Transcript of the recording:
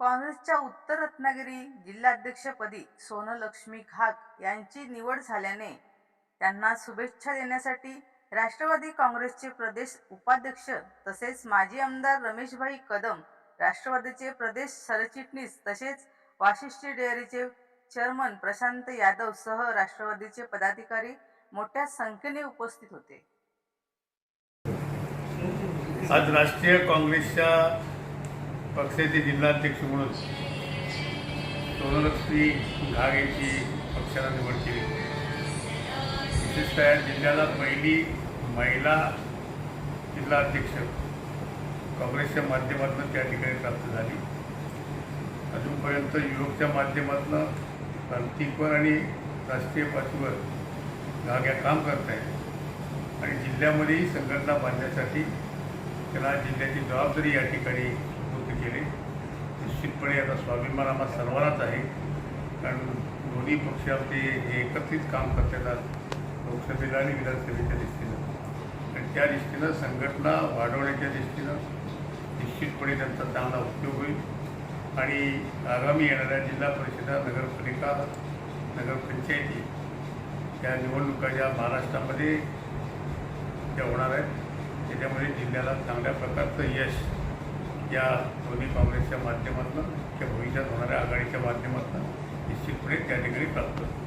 काँग्रेसच्या उत्तर रत्नागिरी जिल्हाध्यक्षपदी सोनलक्ष्मी खाक यांची निवड झाल्याने त्यांना शुभेच्छा देण्यासाठी राष्ट्रवादी काँग्रेसचे प्रदेश उपाध्यक्ष तसेच माजी आमदार रमेशभाई कदम राष्ट्रवादीचे प्रदेश सरचिटणीस तसेच वाशिष्ठी डेअरीचे चेअरमन प्रशांत यादव सह राष्ट्रवादीचे पदाधिकारी मोठ्या संख्येने उपस्थित होते. आज राष्ट्रीय काँग्रेसच्या पक्षाचे जिल्हाध्यक्ष म्हणून सोनलक्ष्मी घाग यांची पक्षाला निवड केली. विशेषतः या जिल्ह्याला पहिली महिला जिल्हाध्यक्ष काँग्रेसच्या माध्यमातून त्या ठिकाणी प्राप्त झाली. अजूनपर्यंत युरोपच्या माध्यमातून प्रांतिकवर आणि राष्ट्रीय पातळीवर घाग काम करत आहेत आणि जिल्ह्यामध्येही संघटना बांधण्यासाठी त्याला जिल्ह्याची जबाबदारी या ठिकाणी केले. निश्चितपणे आता स्वाभिमान आम्हा सर्वांनाच आहे. कारण दोन्ही पक्ष आमचे हे एकत्रित काम करतात लोकसभेला आणि विधानसभेच्या दृष्टीनं. आणि त्या दृष्टीनं संघटना वाढवण्याच्या दृष्टीनं निश्चितपणे त्यांचा चांगला उपयोग होईल. आणि आगामी येणाऱ्या जिल्हा परिषदा नगरपालिका नगरपंचायती या निवडणुका ज्या महाराष्ट्रामध्ये त्या होणार आहेत त्याच्यामुळे जिल्ह्याला चांगल्या प्रकारचं यश या दोन्ही काँग्रेसच्या माध्यमातून किंवा भविष्यात होणाऱ्या आघाडीच्या माध्यमातून निश्चितपणे त्या ठिकाणी प्राप्त होईल